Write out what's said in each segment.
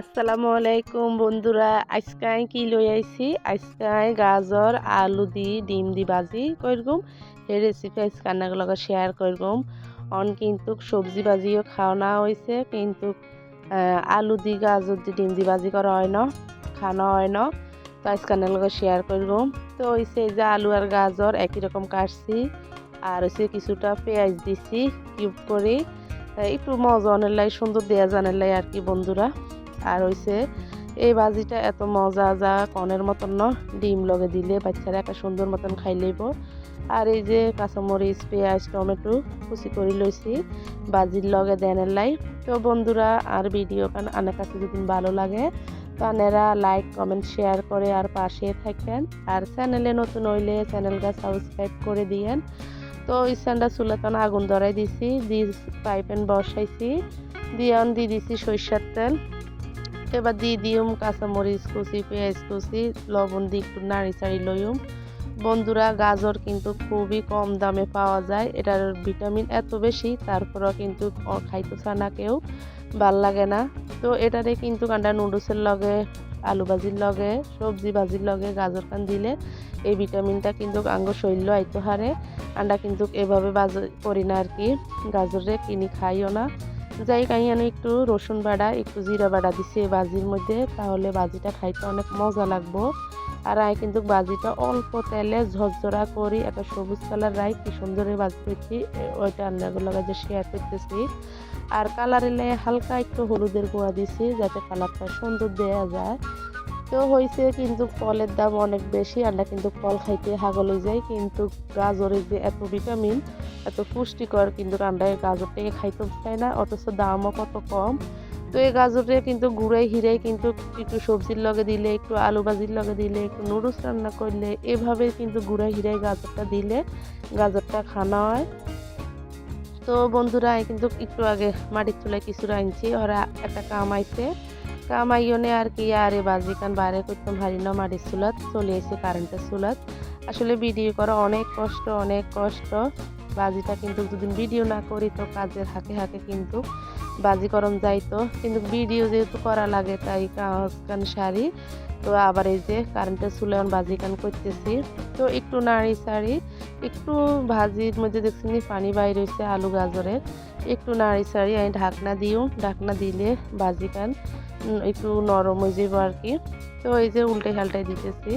আসসালামু আলাইকুম বন্ধুরা। আজকাই কি লই আইছি? আজকাই গাজর, আলু দি ডিম দি বাজি করগুম এই রেসিপি আজকে রান্নার লগে শেয়ার করগুম অন কিন্তু সবজি বাজিও খাওয়া হয়েছে কিন্তু আলু দি গাজর দি ডিম দি বাজি করা হয় না, খাওয়া হয় না। তো আজকে রান্নার লগে শেয়ার করগুম তো হয়েছে যে আলু আর গাজর একই রকম কাটছি, আর হচ্ছে কিছুটা পেঁয়াজ দিছি কিউব করে। একটু মজা অনেক সুন্দর দেয়া জানের লাই আর কি বন্ধুরা। আর হইছে, এই ভাজিটা এত মজা যা কনের মতন ন, ডিম লগে দিলে বাচ্চারা একটা সুন্দর মতন খাই লইব। আর এই যে কাঁচামরিচ, পেঁয়াজ, টমেটো কুচি করে লইছি, বাজির লগে দেনের লাই। তো বন্ধুরা, আর ভিডিও কান আনের কাছে যদি ভালো লাগে, তো আনেরা লাইক, কমেন্ট, শেয়ার করে আর পাশে থাকেন আর চ্যানেলে নতুন হইলে চ্যানেলটা সাবস্ক্রাইব করে দিয়েন। তো স্ট্যান্ডা চুলাতন আগুন ধরাই দিছি, দি পাইপেন বসাইছি দিয়ে দিয়ে দিছি সরিষার তেল। এবার দিয়ে দিউম, কাঁচামরিচ কুচি, পেঁয়াজ কুচি, লবণ দিয়ে একটু নাড়ি চাড়ি লইম বন্ধুরা, গাজর কিন্তু খুবই কম দামে পাওয়া যায়। এটার ভিটামিন এত বেশি, তারপরেও কিন্তু অ- খাইতে চায় না কেউ, ভালো লাগে না। তো এটারে কিন্তু কান্ডা নুডলসের লগে আলু ভাজির লগে সবজি ভাজির লগে গাজর কান দিলে এই ভিটামিনটা কিন্তু আঙ্গ শৈল্য আইতো হারে। আন্ডা কিন্তু এভাবে বাজ করি না আর কি। গাজরে কিনি, খাইও না। যাই কাহিয়ানো একটু রসুন বাড়া, একটু জিরা বাড়া দিছি বাজির মধ্যে, তাহলে বাজিটা খাইতে অনেক মজা লাগবো। আর আই কিন্তু বাজিটা অল্প তেলে ঝরঝরা করি, একটা সবুজ কালার রাই, কি সুন্দর বাজি করছি ওইটা রান্নাগুলো যে শেয়ার করতেছি। আর কালার এলে হালকা একটু হলুদের গুঁড়া দিছি, যাতে কালারটা সুন্দর দেওয়া যায়। তো হয়েছে কিন্তু ফলের দাম অনেক বেশি, আমরা কিন্তু ফল খাইতে হাগলে যাই, কিন্তু গাজরের যে এত ভিটামিন এত পুষ্টিকর কিন্তু আমরা গাজরটাকে খাইতে চাই না, অথচ দামও কত কম। তো এই গাজরটা কিন্তু গুঁড়াই হিরাই কিন্তু একটু সবজির লগে দিলে, একটু আলু ভাজির লগে দিলে, একটু নুডলস রান্না করলে, এভাবে কিন্তু গুঁড়া হিরাই গাজরটা দিলে গাজরটা খানা হয়। তো বন্ধুরা কিন্তু একটু আগে মাটির চুলায় কিছুটা আনছি ওরা একটা কাম আইছে। কাম আইনে আর কি আর এ বাজি কান, বাইরে করতাম হারি না মাটির চুলাত, চলে এসে কারেন্টের চুলাত। আসলে ভিডিও করা অনেক কষ্ট অনেক কষ্ট। বাজিটা কিন্তু যদি ভিডিও না করি তো কাজের হাতে হাতে কিন্তু বাজি করম যাইতো কিন্তু ভিডিও যেহেতু করা লাগে, তাই কান সারি। তো আবার এই যে কারেন্টের চুলে বাজি কান করতেছি। তো একটু নাড়ি সাড়ি, একটু ভাজির মধ্যে দেখছি পানি বাইর হয়েছে আলু গাজরের। একটু নাড়ি সাড়ি, আমি ঢাকনা দিও, ঢাকনা দিলে বাজি কান একটু নরম হয়ে যাব আর কি তো এই যে উল্টে খাল্টাই দিতেছি।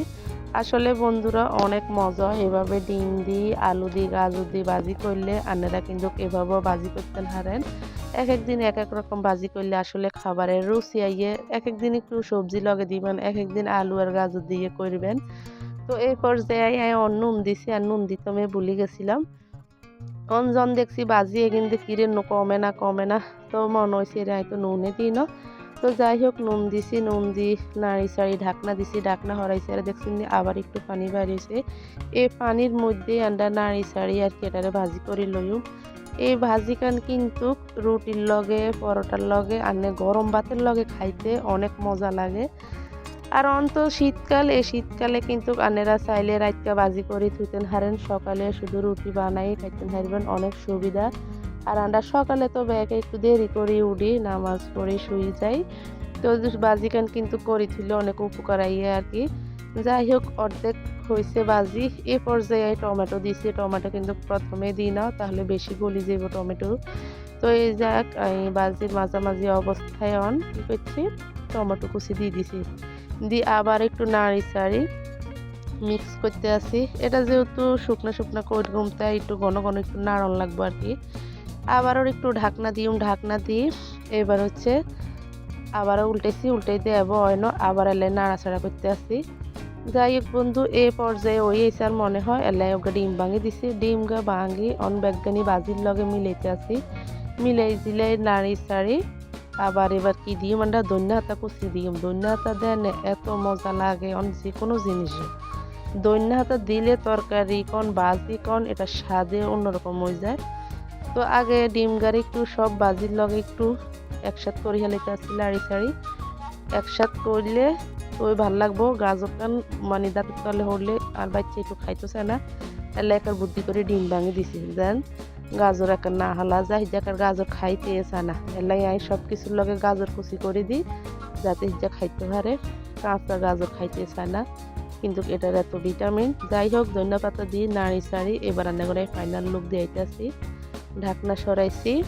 আসলে বন্ধুরা, অনেক মজা। এভাবে ডিম দিয়ে, আলু দিয়ে, গাজর দিয়ে বাজি করলে আন্নারা কিন্তু এভাবেও বাজি করতেন হারেন এক একদিন এক এক রকম বাজি করলে আসলে খাবারের রুচি আইয়ে এক একদিন একটু সবজি লগে দিবেন, এক এক দিন আলু আর গাজর দিয়ে করবেন। তো এই পর্যায়ে নুন দিছি আর নুন দিতে আমি ভুলে গেছিলাম। অনজন দেখছি বাজি কিন্তু কিরে কমে না কমে না। তো মনে হয়েছে রে তো নুনে দিই না। তো যাই হোক, নুন দিছি, নুন দি নাড়ি চাড়ি, ঢাকনা দিছি, ঢাকনা হরাইছে আর দেখছি নি আবার একটু পানি বাড়িয়েছে। এই পানির মধ্যে আন্ডা নাড়ি চাড়ি আর কি এটারে ভাজি করে লইম। এই ভাজি কান কিন্তু রুটির লগে, পরোটার লগে আনে গরম ভাতের লগে খাইতে অনেক মজা লাগে। আর অন্ত শীতকাল, এই শীতকালে কিন্তু আনেরা চাইলে রাতকা বাজি করে থুতেন হারেন। সকালে শুধু রুটি বানাই খাইতেন হারবেন অনেক সুবিধা। আর আমরা সকালে তো ব্যাগে একটু দেরি করে উঠি, নামাজ পড়ে শুয়ে যাই। তো বাজিকান কিন্তু করি ছিল অনেক উপকার আইয়ে আর কি যাই হোক, অর্ধেক হয়েছে বাজি। এ পর্যায়ে টমেটো দিছি, টমেটো কিন্তু প্রথমে দিই না, তাহলে বেশি গলি যাব টমেটো। তো এই যাক, আমি বাজির মাঝামাঝি অবস্থায় অন কি করছি, টমেটো কুচি দিয়ে দিছি। দিয়ে আবার একটু নাড়ি চাড়ি মিক্স করতে আসি। এটা যেহেতু শুকনো শুকনো কোট ঘুমতে একটু ঘন ঘন একটু নাড়ন লাগবে আর কি আবারও একটু ঢাকনা দিই ঢাকনা দিই। এবার হচ্ছে আবারও উল্টেছি উল্টে দিয়ে অন্য আবার এলে নাড়াচাড়া করতে আসি। যাই হোক বন্ধু, এ পর্যায়ে ওই এসে আর মনে হয় এলাই ওকে ডিম ভাঙি দিছি। ডিম গা ভাঙি অন ব্যাগানি বাজির লগে মিলাইতে আসি। মিলাই দিলে নাড়ি চাড়ি। আবার এবার কি দিই মানে দৈন্য হাতা কুচি দিই দৈন্য হাতা দেন এত মজা লাগে অন যে কোনো জিনিসে। দৈন্য হাতা দিলে তরকারি কন, বাজি কন, এটা স্বাদে অন্যরকম হয়ে যায়। তো আগে ডিম গাড়ি একটু, সব বাজির লগে একটু একসাথ করে হেলাইতে আসছি লাড়ি সাড়ি একসাথ করলে ওই ভালো লাগবো, গাজর কান মানে দাঁতের তলে হলে আর বাচ্চা একটু খাইতে চায় না এলে একার বুদ্ধি করে ডিম ভাঙি দিছি। দেন গাজর একার না হালা যায় যাকার গাজর খাইতে চায় না, এলাই আই সব কিছুর লগে গাজর কুচি করে দিই, যাতে যা খাইতে পারে, কাঁচা গাজর খাইতে চায় না, কিন্তু এটার এত ভিটামিন যাই হোক ধনিয়া পাতা দিয়ে নাড়ি সারি এবার রান্না করে ফাইনাল লুক দিয়ে আইতেছি। ঢাকনা সরাইছি।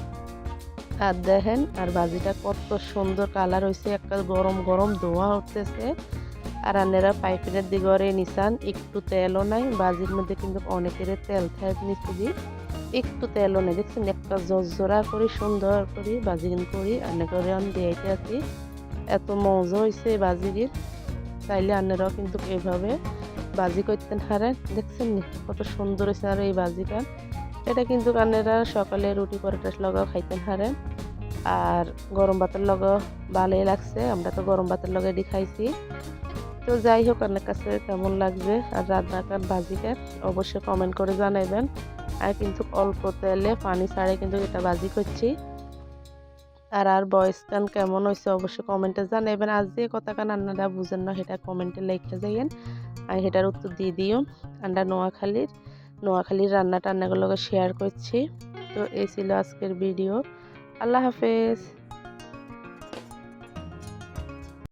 আর দেখেন, আর ভাজিটা কত সুন্দর কালার হয়েছে একটা গরম গরম ধোঁয়া উঠতেছে। আর রান্নারা পাইপিনের দিগরে নিসান, একটু তেলও নাই ভাজির মধ্যে কিন্তু অনেকের তেল থাকে নিচে একটু তেলও নেই, দেখছেন? একটা জর্জরা করি, সুন্দর করে ভাজি করি করে আমি দিয়েতে আছি। এত মজা হয়েছে বাজির চাইলে আন্নারাও কিন্তু এইভাবে বাজি করতেন হারেন দেখছেন কত সুন্দর হয়েছে আর এই বাজিটা। এটা কিন্তু আন্নারা সকালে রুটি পরোটার লগাও খাইতেন হারেন আর গরম ভাতের লগও ভালোই লাগছে, আমরা তো গরম ভাতের লগে দি খাইছি। তো যাই হোক আপনার কাছে কেমন লাগবে আর রান্নাকার বাজিকে অবশ্যই কমেন্ট করে জানাবেন আর কিন্তু অল্প তেলে পানি ছাড়ে কিন্তু এটা বাজি করছি। আর আর বয়স গান কেমন হয়েছে অবশ্যই কমেন্টে জানাবেন আজ যে কথা কান আপনারা বুঝেন না, সেটা কমেন্টে লিখে যাইয়েন। আর সেটার উত্তর দিয়ে দিও আমরা নোয়াখালীর। নোয়াখালীর রান্না টান্নাগুলোকে শেয়ার করছি। তো এই ছিল আজকের ভিডিও আল্লাহ হাফেজ।